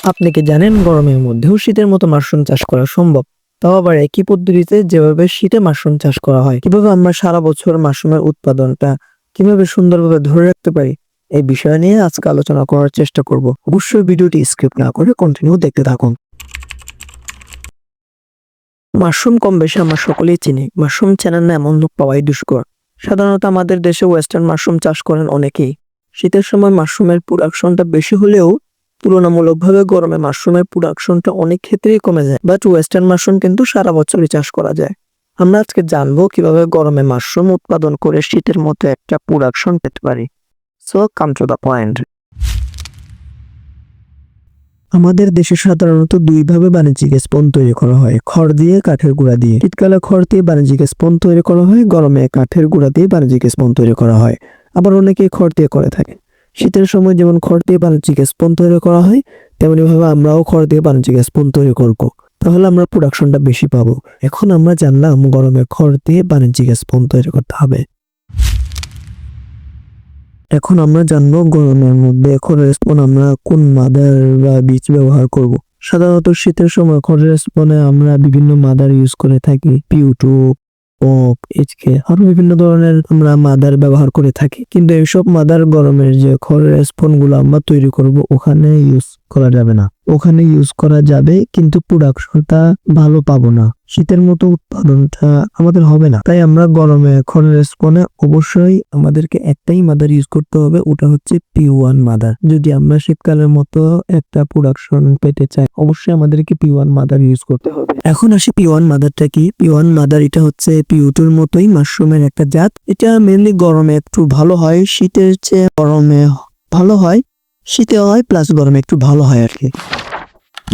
আপনি কি জানেন গরমের মধ্যেও শীতের মতো মাশরুম চাষ করা সম্ভব? তাও আবার একই পদ্ধতিতে যেভাবে শীতে মাশরুম চাষ করা হয়, কীভাবে আমরা সারা বছর মাশরুমের উৎপাদনটা কীভাবে সুন্দরভাবে ধরে রাখতে পারি, এই বিষয় নিয়ে আজকে আলোচনা করার চেষ্টা করব। অবশ্যই ভিডিওটি স্কিপ না করে কন্টিনিউ দেখতে থাকুন। মাশরুম কম বেশি আমরা সকলেই চিনি। মাশরুম চেনেন না এমন লোক পাওয়াই দুষ্কর। সাধারণত আমাদের দেশে ওয়েস্টার্ন মাশরুম চাষ করেন অনেকেই। শীতের সময় মাশরুমের প্রোডাকশনটা বেশি হলেও তুলনামূলকভাবে গরমে মাশরুমের প্রোডাকশনটা অনেক ক্ষেত্রেই কমে যায় বাট ওয়েস্টার্ন মাশরুম কিন্তু সারা বছরই চাষ করা যায়। আমরা আজকে জানব কীভাবে গরমে মাশরুম উৎপাদন করে শীতের মতো একটা প্রোডাকশন পেতে পারি। So come to the point আমাদের দেশে সাধারণত দুইভাবে বাণিজ্যিক স্পন তৈরি করা হয়, খড় দিয়ে, কাঠের গুঁড়া দিয়ে। শীতকালে খড় দিয়ে বাণিজ্যিক স্পন তৈরি করা হয়, গরমে কাঠের গুঁড়া দিয়ে বাণিজ্যিক স্পন তৈরি করা হয়। আবার অনেকেই খড় দিয়ে করে থাকে। শীতের সময় যেমন খড় দিয়ে বাণিজ্যিক স্পন তৈরি করা হয়, তেমনি ভাবে আমরাও খড় দিয়ে বাণিজ্যিক স্পন তৈরি করব। তাহলে আমরা প্রোডাকশনটা বেশি পাবো। এখন আমরা জানলাম গরমে খড় দিয়ে বাণিজ্যিক স্পন তৈরি করতে হবে। এখন আমরা জানব গরমের মধ্যে খড়ের স্পন আমরা কোন মাদার বা বীজ ব্যবহার করব। সাধারণত শীতের সময় খড়ের স্পনে আমরা বিভিন্ন মাদার ইউজ করে থাকি পিউ টু পপ এইচকে আরও বিভিন্ন ধরনের আমরা মাদার ব্যবহার করে থাকি। কিন্তু এইসব মাদার গরমের যে খড়ের স্পনগুলো আমরা তৈরি করব ওখানে ইউজ করা যাবে না। ওখানে ইউজ করা যাবে, কিন্তু প্রোডাকশনটা ভালো পাবো না। শীতের মতো উৎপাদনটা আমাদের হবে না। তাই আমরা গরমে খড়ের স্পনে অবশ্যই আমাদেরকে একটাই মাদার ইউজ করতে হবে, ওটা হচ্ছে পি ওয়ান মাদার যদি আমরা শীতকালের মতো একটা প্রোডাকশন পেতে চাই, অবশ্যই আমাদেরকে পি ওয়ান মাদার ইউজ করতে হবে। এখন আসি পি ওয়ান মাদারটা কি? পি ওয়ান মাদার এটা হচ্ছে পিউটুর মতোই মাশরুমের একটা জাত। এটা মেনলি গরমে একটু ভালো হয়, শীতের চেয়ে গরমে ভালো হয়। শীতে হয় প্লাস গরমে একটু ভালো হয় আর কি।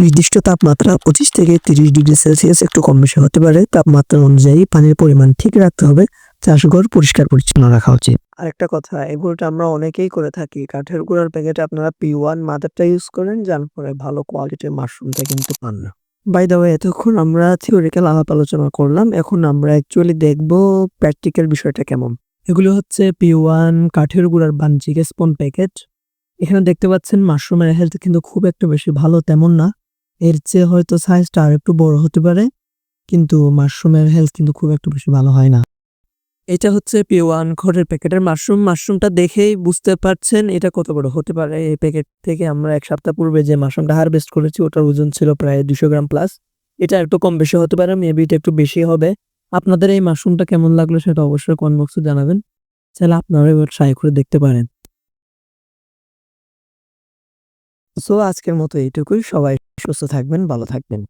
নির্দিষ্ট তাপমাত্রা পঁচিশ থেকে তিরিশ ডিগ্রি সেলসিয়াস একটু কম বেশি হতে পারে। তাপমাত্রা অনুযায়ী পানির পরিমাণ ঠিক রাখতে হবে। চাষঘর পরিষ্কার পরিচ্ছন্ন রাখা উচিত। আরেকটা কথা, এগুলোটা আমরা অনেকেই করে থাকি। কাঠের গুঁড়ার প্যাকেটে আপনারা পি ওয়ান মাদারটা ইউজ করেন, যার ফলে ভালো কোয়ালিটির মাশরুমটা কিন্তু পান। না বাই দ্য এতক্ষণ আমরা থিওরিক্যাল আলাপ আলোচনা করলাম। এখন আমরা অ্যাকচুয়ালি দেখব প্র্যাকটিক্যাল বিষয়টা কেমন। এগুলো হচ্ছে পি ওয়ান কাঠের গুঁড়ার বাণিজ্যিক স্পন প্যাকেট এখানে দেখতে পাচ্ছেন মাশরুমের হেলথ কিন্তু খুব একটা বেশি ভালো তেমন না। এর চেয়ে হয়তো সাইজটা আর একটু বড় হতে পারে, কিন্তু মাশরুমের হেলথ কিন্তু খুব একটা বেশি ভালো হয় না। এটা হচ্ছে পি ওয়ান খড়ের প্যাকেটের মাশরুম মাশরুমটা দেখেই বুঝতে পারছেন এটা কত বড় হতে পারে। এই প্যাকেট থেকে আমরা এক সপ্তাহ পূর্বে যে মাশরুমটা হারভেস্ট করেছি, ওটার ওজন ছিল প্রায় দুশো গ্রাম প্লাস এটা একটু কম বেশি হতে পারে মেবি এটা একটু বেশি হবে। আপনাদের এই মাশরুমটা কেমন লাগল সেটা অবশ্যই কমেন্ট বক্সে জানাবেন। চাইলে আপনারা এবার ট্রাই করে দেখতে পারেন। সো আজকের মতো এইটুকুই। সবাই সুস্থ থাকবেন ভালো থাকবেন।